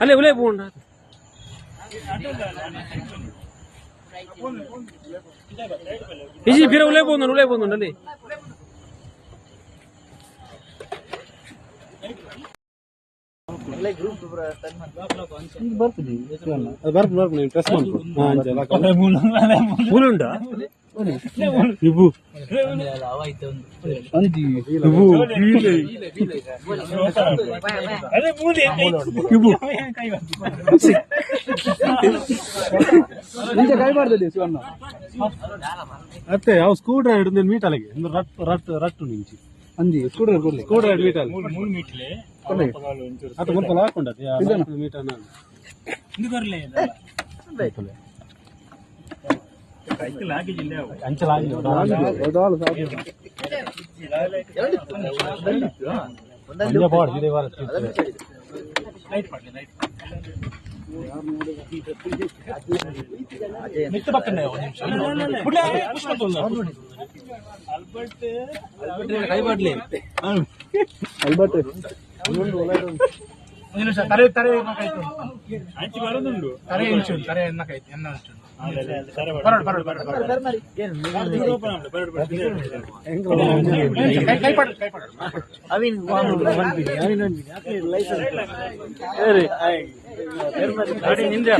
ಅಲ್ಲೇ ಉಲೇ ಬೋಂಡ ಇಜಿ ಫಿರ ಉಲೇ ಬೋಂದ ಉಲೇ ಬೋಂದ ಅಲ್ಲಿ ಬರ್ತದೆ ಬರ್ತದೆ ಬರ್ತದೆ ಪ್ರೆಸ್ ಫುಲ್ ಇವು ಅಂದಿ ಇವು. ಇಬ್ಬು ನಿಂಗೆ ಕೈ ಮಾಡ್ತದೆ ಶಿವಣ್ಣ. ಅತ್ತೆ ಯಾವ ಸ್ಕೂಟರ್ ಹಿಡಿದು ಮೀಟ್ ಅಲ್ಲಿಗೆ. ಒಂದು ರಟ್ ರಟ್ ರಟ್ಟು ನಿಂಚಿ. ಅಂದಿ ಸ್ಕೂಟರ್ ಕೊಡ್ಲಿ. ಸ್ಕೂಟರ್ ಮೀಟ್ ಅಲ್ಲಿ. ಮೂರು ಮೀಟ್ಲೆ ಕೊಡ್ಲಿ. ಅದು ಮುಲ್ಪಲ ಹಾಕೊಂಡತ್ತೆ. ಮೀಟ್ ಅನ್ನ. ಇದು ಬರ್ಲೇ ಮಿತ್ತ ಪಕ್ಕನೆ ಒಂದು ನಿಮಿಷ ಬಿಡ್ಲೆ, ಪುಷ್ಪ ತೊಂದ. ಅಲ್ಬರ್ಟ್ ಕೈ ಮಾಡ್ಲಿ ಒಂದು ನಿಮಿಷ ಎನ್ನಕಾಯ್ತು ಬರೋದುಂಡು ಇಂಚು ಎನ್ನಕಾಯ್ತು ಎನ್ನ ಇಂಚು ಕೈ ಕೈ ಪಡ ಗಾಡಿ ನಿಂದೆ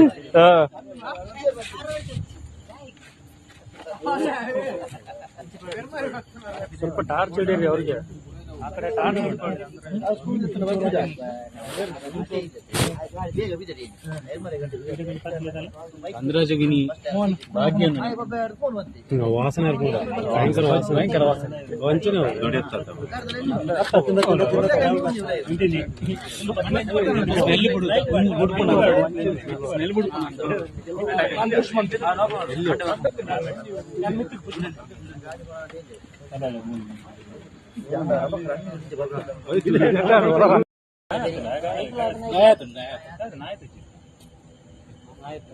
ಸ್ವಲ್ಪ ಟಾರ್ಚ್ ಹಿಡೀರಿ ಅವ್ರಿಗೆ. ಆ ಕಡೆ ಟಾರ್ಚ್ ಅಂದ್ರಾಜಗಿನಿ ಭಾಗ್ಯ ವಾಸನೆ ಇರ್ಬೋದು ಭಯಂಕರ ವಾಸನೆ ಭಯಂಕರ ವಾಸನೆ ವಂಚನೆ ಸ್ಮೆಲ್ ಬಿಡುದು ಸ್ಮೆಲ್ ಆಯ್ತು